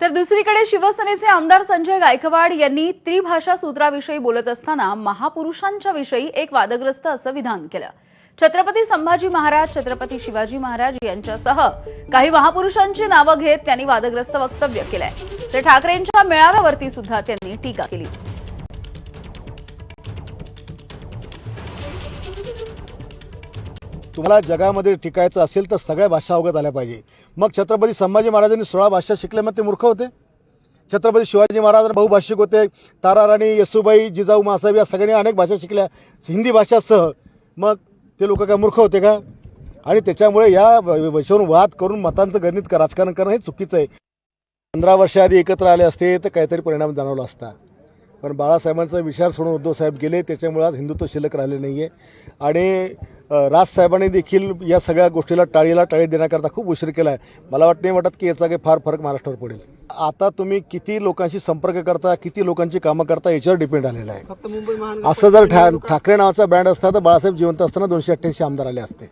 तर दुसरीकडे शिवसेनेचे आमदार संजय गायकवाड यांनी त्रिभाषा सूत्राविषयी बोलत असताना महापुरुषांच्या विषयी एक वादग्रस्त असं विधान केलं. छत्रपती संभाजी महाराज छत्रपती शिवाजी महाराज यांच्यासह काही महापुरुषांची नावं घेत त्यांनी वादग्रस्त वक्तव्य केलंय. तर ठाकरेंच्या मेळाव्यावरती सुद्धा त्यांनी टीका केली. तुम्हाला जगामध्ये टिकायचं असेल तर सगळ्या भाषा अवगत आल्या पाहिजे. मग छत्रपती संभाजी महाराजांनी सोळा भाषा शिकल्या मग ते मूर्ख होते? छत्रपती शिवाजी महाराज बहुभाषिक होते. ताराराणी येसुबाई जिजाऊ मासाहेब या सगळ्यांनी अनेक भाषा शिकल्या. हिंदी भाषासह मग ते लोक काय मूर्ख होते का? आणि त्याच्यामुळे या विषयावरून वाद करून मतांचं गणित राजकारण करणं हे चुकीचं आहे. पंधरा वर्षाआधी एकत्र आले असते तर काहीतरी परिणाम जाणवला असता. पण बाळासाहेबांचा विचार सोडून उद्धव साहेब गेले त्याच्यामुळे आज हिंदुत्व शिल्लक राहिले नाही आहे आणि राजसाहेबांनी देखील या सगळ्या गोष्टीला टाळीला टाळी देण्याकरता खूप उशीर केला आहे मला वाटत नाही वाटत की याचा काही फार फरक महाराष्ट्रावर पडेल. आता तुम्ही किती लोकांशी संपर्क करता किती लोकांची कामं करता याच्यावर डिपेंड आलेलं आहे. असं जर ठा ठाकरे नावाचा बँड असता तर बाळासाहेब जिवंत असताना दोनशे अठ्ठ्याऐंशी आमदार आले असते.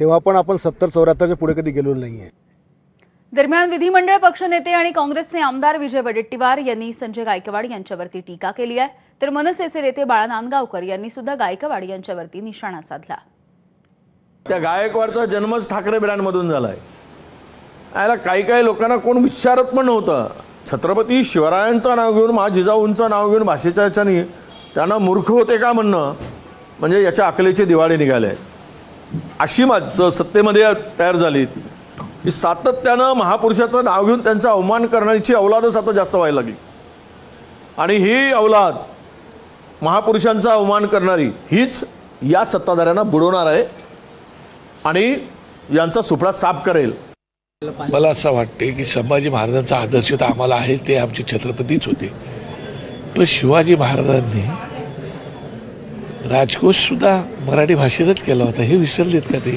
तेव्हा पण आपण सत्तर चौऱ्याहत्तरच्या पुढे कधी गेलेलो नाही आहे दरम्यान विधिमंडळ पक्षनेते आणि काँग्रेसचे आमदार विजय वडेट्टीवार यांनी संजय गायकवाड यांच्यावरती टीका केली आहे. तर मनसेचे नेते बाळा नांदगावकर यांनी सुद्धा गायकवाड यांच्यावरती निशाणा साधला. त्या गायकवाडचा जन्मच ठाकरे ब्रँडमधून झालाय. याला काही काही लोकांना कोण विचारत पण नव्हतं. छत्रपती शिवरायांचं नाव घेऊन मा जिजाऊंचं नाव घेऊन भाषेच्या याच्यानी त्यांना मूर्ख होते का म्हणणं? म्हणजे याच्या अकलेचे दिवाळे निघाले अशी माझं सत्तेमध्ये तयार झाली की सातत्यानं महापुरुषाचं नाव घेऊन त्यांचा अवमान करण्याची अवलादच आता जास्त व्हायला लागली. आणि ही अवलाद महापुरुषांचा अवमान करणारी हीच या सत्ताधाऱ्यांना बुडवणार आहे आणि यांचा सुपडा साफ करेल. मला असं वाटते की संभाजी महाराजांचा आदर्श तर आम्हाला आहे ते आमचे छत्रपतीच होते. पण शिवाजी महाराजांनी राजकोष सुद्धा मराठी भाषेतच केला होता हे विसरलेत का ते?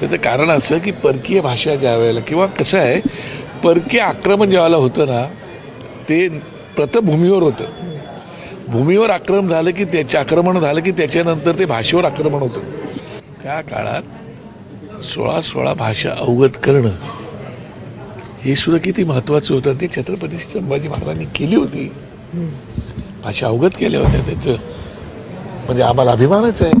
त्याचं कारण असं की परकीय भाषा ज्या वेळेला किंवा कसं आहे परकीय आक्रमण ज्यावेळेला होतं ना ते प्रथम भूमीवर होतं. भूमीवर आक्रमण झालं की त्याचे आक्रमण झालं की त्याच्यानंतर ते भाषेवर आक्रमण होतं. त्या काळात सोळा सोळा भाषा अवगत करणं हे सुद्धा किती महत्वाचं होतं. ते छत्रपती संभाजी महाराजांनी केली होती. भाषा अवगत केल्या होत्या त्याचं. म्हणजे आम्हाला अभिमानच आहे.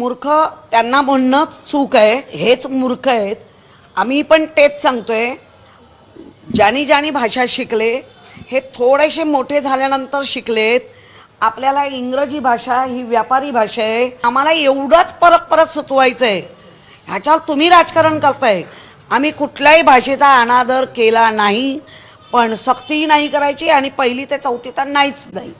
मूर्ख त्यांना म्हणणंच चूक आहे हेच मूर्ख आहेत. आम्ही पण तेच सांगतोय. ज्यानी ज्यानी भाषा शिकले हे थोडेसे मोठे झाल्यानंतर शिकलेत. आपल्याला इंग्रजी भाषा ही व्यापारी भाषा आहे. आम्हाला एवढंच परत परत सुचवायचं आहे ह्याच्यावर तुम्ही राजकारण करताय. आम्ही कुठल्याही भाषेचा अनादर केला नाही पण सक्ती नाही करायची आणि पहिली ते चौथी तर नाहीच नाही.